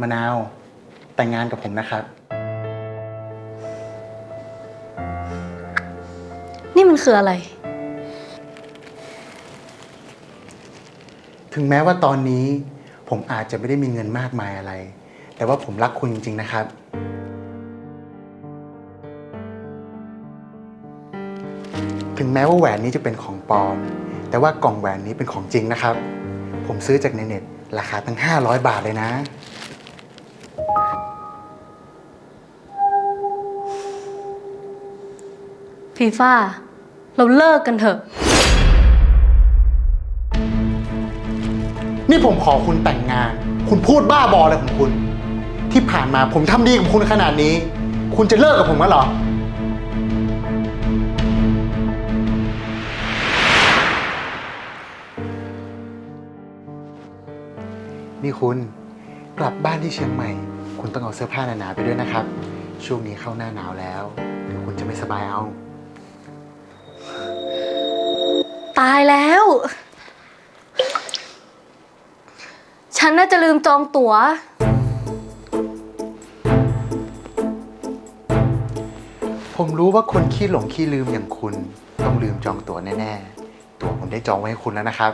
มะนาวแต่งงานกับผมนะครับ นี่มันคืออะไร ถึงแม้ว่าตอนนี้ผมอาจจะไม่ได้มีเงินมากมายอะไร แต่ว่าผมรักคุณจริง ๆ นะครับ ถึงแม้ว่าแหวนนี้จะเป็นของปลอม แต่ว่ากล่องแหวนนี้เป็นของจริงนะครับ ผมซื้อจากในเน็ต ราคาตั้ง 500 บาทเลยนะ ฟีฟ่าเราเลิกกันเถอะ นี่ผมขอคุณแต่งงาน คุณพูดบ้าบออะไรของคุณ ที่ผ่านมาผมทำดีกับคุณขนาดนี้ คุณจะเลิกกับผมแล้วเหรอ นี่คุณกลับบ้านที่เชียงใหม่ คุณต้องเอาเสื้อผ้าหนาๆไปด้วยนะครับ ช่วงนี้เข้าหน้าหนาวแล้วเดี๋ยวคุณจะไม่สบายเอา ตายแล้ว ฉันน่าจะลืมจองตั๋ว ผมรู้ว่าคนขี้หลงขี้ลืมอย่างคุณ ต้องลืมจองตั๋วแน่ ๆ ตั๋วผมได้จองไว้ให้คุณแล้วนะครับ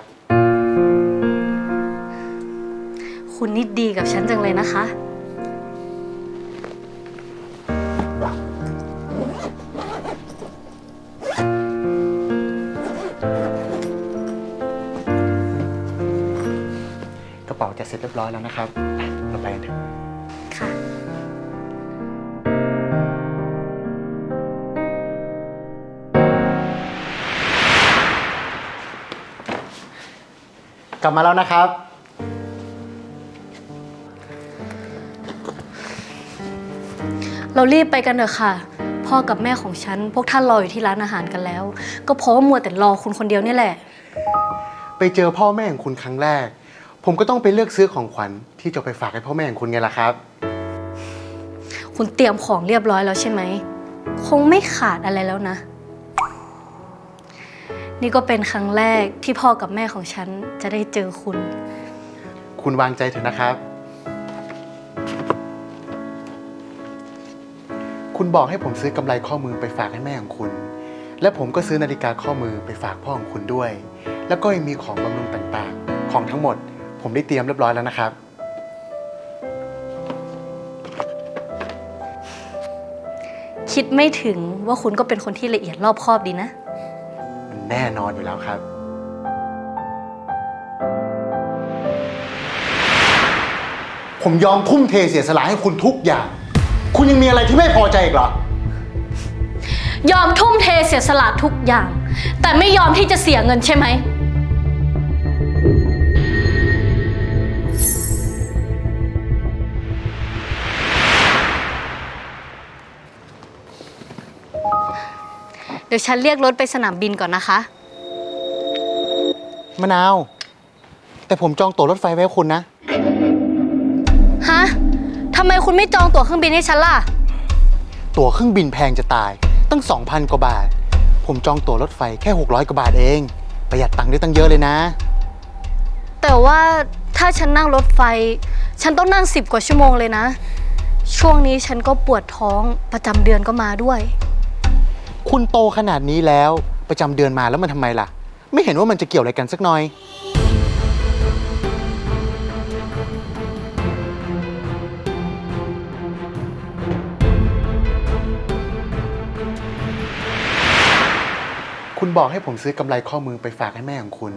คุณนี่ดีกับฉันจังเลยนะคะ เป๋าจะเสร็จเรียบร้อยแล้วนะครับ เราไปกันเถอะ ค่ะ กลับมาแล้วนะครับ เรารีบไปกันเถอะค่ะ พ่อกับแม่ของฉัน พวกท่านรออยู่ที่ร้านอาหารกันแล้ว ก็เพราะว่ามัวแต่รอคุณคนเดียวนี่แหละ ไปเจอพ่อแม่ของคุณครั้งแรก ผมก็ต้องไปเลือกซื้อของขวัญที่จะไปฝากให้พ่อแม่ของคุณไงล่ะครับ คุณเตรียมของเรียบร้อยแล้วใช่ไหม คงไม่ขาดอะไรแล้วนะ นี่ก็เป็นครั้งแรกที่พ่อกับแม่ของฉันจะได้เจอคุณ คุณวางใจเถอะนะครับ คุณบอกให้ผมซื้อกำไรข้อมือไปฝากให้แม่ของคุณ และผมก็ซื้อนาฬิกาข้อมือไปฝากพ่อของคุณด้วย แล้วก็ยังมีของบำรุงต่างๆ ของทั้งหมด ผมได้เตรียมเรียบร้อยแล้วนะครับ คิดไม่ถึงว่าคุณก็เป็นคนที่ละเอียดรอบคอบดีนะ มันแน่นอนอยู่แล้วครับ ผมยอมทุ่มเทเสียสละให้คุณทุกอย่าง คุณยังมีอะไรที่ไม่พอใจอีกเหรอ ยอมทุ่มเทเสียสละทุกอย่าง แต่ไม่ยอมที่จะเสียเงินใช่ไหม ดี๋ยวฉันเรียกรถไปสนามบินก่อนนะคะ มะนาว แต่ผมจองตั๋วรถไฟไว้ให้คุณนะ ฮะทำไมคุณไม่จองตั๋วเครื่องบินให้ฉันล่ะ ตั๋วเครื่องบินแพงจะตาย ตั้ง 2,000 กว่าบาท ผมจองตั๋วรถไฟแค่ 600 กว่าบาทเอง ประหยัดตังค์ได้ตั้งเยอะเลยนะ แต่ว่าถ้าฉันนั่งรถไฟ ฉันต้องนั่งสิบกว่าชั่วโมงเลยนะ ช่วงนี้ฉันก็ปวดท้องประจำเดือนก็มาด้วย คุณโตขนาดนี้แล้วประจำเดือนมาแล้วมันทำไมล่ะ ไม่เห็นว่ามันจะเกี่ยวอะไรกันสักหน่อย คุณบอกให้ผมซื้อกำไรข้อมือไปฝากให้แม่ของคุณ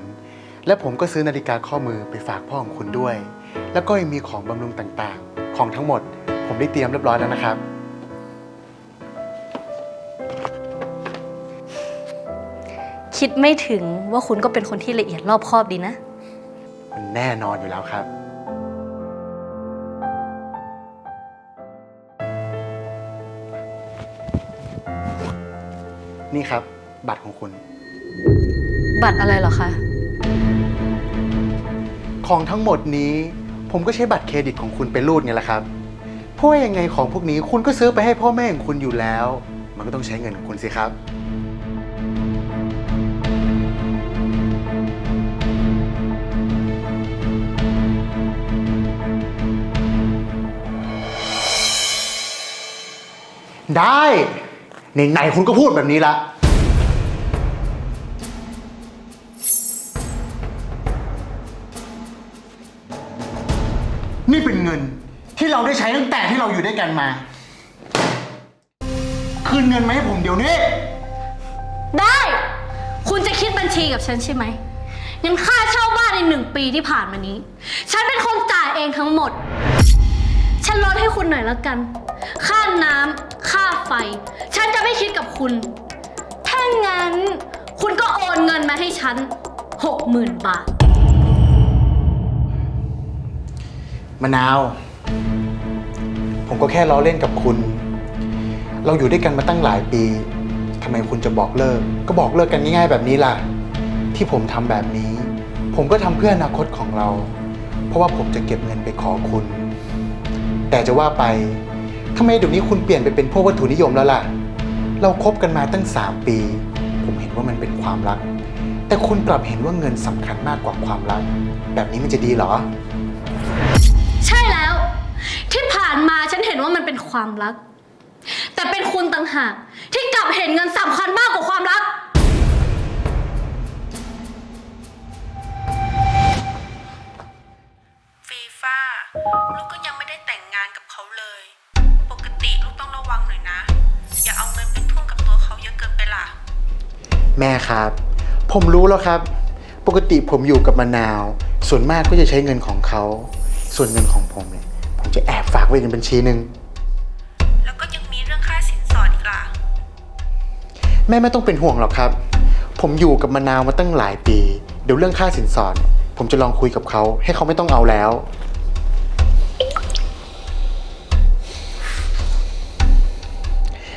และผมก็ซื้อนาฬิกาข้อมือไปฝากพ่อของคุณด้วย แล้วก็ยังมีของบำรุงต่างๆ ของทั้งหมด ผมได้เตรียมเรียบร้อยแล้วนะครับ คิดไม่ถึงว่าคุณก็เป็นคนที่ละเอียดรอบคอบดีนะ มันแน่นอนอยู่แล้วครับ นี่ครับ บัตรของคุณ บัตรอะไรเหรอคะ ของทั้งหมดนี้ ผมก็ใช้บัตรเครดิตของคุณไปรูดไงล่ะครับ เพราะว่ายังไงของพวกนี้คุณก็ซื้อไปให้พ่อแม่ของคุณอยู่แล้ว มันก็ต้องใช้เงินของคุณสิครับ ได้ไหนๆคุณก็พูดแบบนี้ละ นี่เป็นเงินที่เราได้ใช้ตั้งแต่ที่เราอยู่ด้วยกันมา คืนเงินมาให้ผมเดี๋ยวนี้ ได้ คุณจะคิดบัญชีกับฉันใช่ไหมงั้นค่าเช่าบ้านในหนึ่งปีที่ผ่านมานี้ ฉันเป็นคนจ่ายเองทั้งหมด ฉันลดให้คุณหน่อยแล้วกัน ค่าน้ำ ไฟ ฉันจะไม่คิดกับคุณ ถ้างั้น คุณก็โอนเงินมาให้ฉันหกหมื่นบาท มะนาว ผมก็แค่ล้อเล่นกับคุณ เราอยู่ด้วยกันมาตั้งหลายปีทำไมคุณจะบอกเลิก ก็บอกเลิกกันง่ายๆแบบนี้ล่ะ ที่ผมทำแบบนี้ ผมก็ทำเพื่ออนาคตของเรา เพราะว่าผมจะเก็บเงินไปขอคุณ แต่จะว่าไป ทำไมเดี๋ยวนี้คุณเปลี่ยนไปเป็นพวกวัตถุนิยมแล้วล่ะ เราคบกันมาตั้ง 3 ปี ผมเห็นว่ามันเป็นความรัก แต่คุณกลับเห็นว่าเงินสำคัญมากกว่าความรัก แบบนี้มันจะดีเหรอ ใช่แล้ว ที่ผ่านมาฉันเห็นว่ามันเป็นความรัก แต่เป็นคุณต่างหากที่กลับเห็นเงินสำคัญมากกว่าความรัก ฟีฟ่าลูกก็ แม่ครับ ผมรู้แล้วครับ ปกติผมอยู่กับมะนาว ส่วนมากก็จะใช้เงินของเขา ส่วนเงินของผมเนี่ย ผมจะแอบฝากไว้ในบัญชีหนึ่ง แล้วก็ยังมีเรื่องค่าสินสอดอีกล่ะ แม่ไม่ต้องเป็นห่วงหรอกครับ ผมอยู่กับมะนาวมาตั้งหลายปี เดี๋ยวเรื่องค่าสินสอด ผมจะลองคุยกับเขา ให้เขาไม่ต้องเอาแล้ว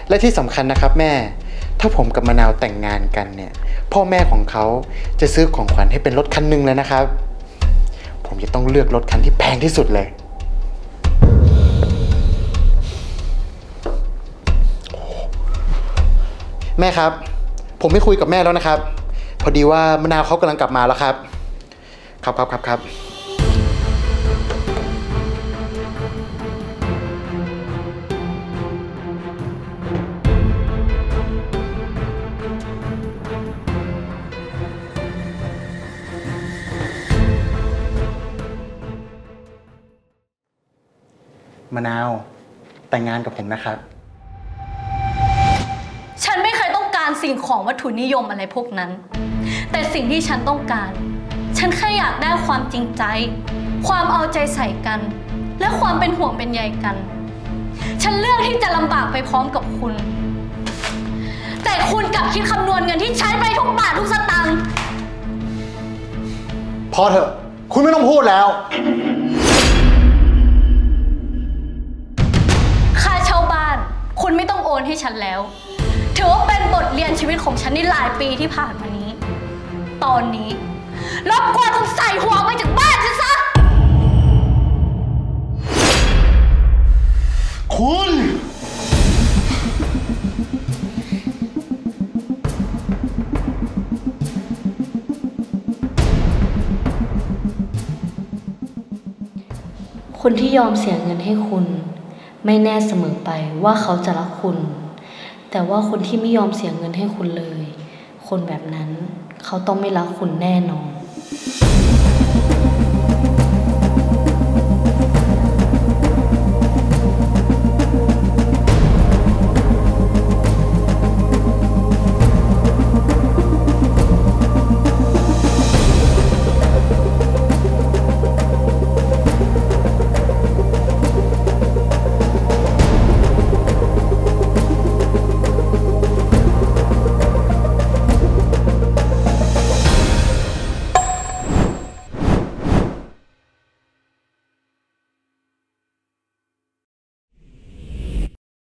และที่สำคัญนะครับแม่ ถ้าผมกับมะนาวแต่งงานกันเนี่ย พ่อแม่ของเขาจะซื้อของขวัญให้เป็นรถคันหนึ่งเลยนะครับ ผมจะต้องเลือกรถคันที่แพงที่สุดเลย แม่ครับ ผมไม่คุยกับแม่แล้วนะครับ พอดีว่ามะนาวเขากำลังกลับมาแล้วครับ ครับครับครับครับ มะนาว แต่งงานกับผมนะครับ ฉันไม่เคยต้องการสิ่งของวัตถุนิยมอะไรพวกนั้น แต่สิ่งที่ฉันต้องการ ฉันแค่อยากได้ความจริงใจ ความเอาใจใส่กัน และความเป็นห่วงเป็นใยกัน ฉันเลือกที่จะลำบากไปพร้อมกับคุณ แต่คุณกลับคิดคำนวณเงินที่ใช้ไปทุกบาททุกสตางค์ พอเถอะ คุณไม่ต้องพูดแล้ว คุณไม่ต้องโอนให้ฉันแล้ว ถือว่าเป็นบทเรียนชีวิตของฉันในหลายปีที่ผ่านมานี้ ตอนนี้รบกวนคุณใส่หัวไปจากบ้านฉันซะ คุณ คนที่ยอมเสียเงินให้คุณ ไม่แน่เสมอไปว่าเขาจะรักคุณ แต่ว่าคนที่ไม่ยอมเสียเงินให้คุณเลย คนแบบนั้นเขาต้องไม่รักคุณแน่นอน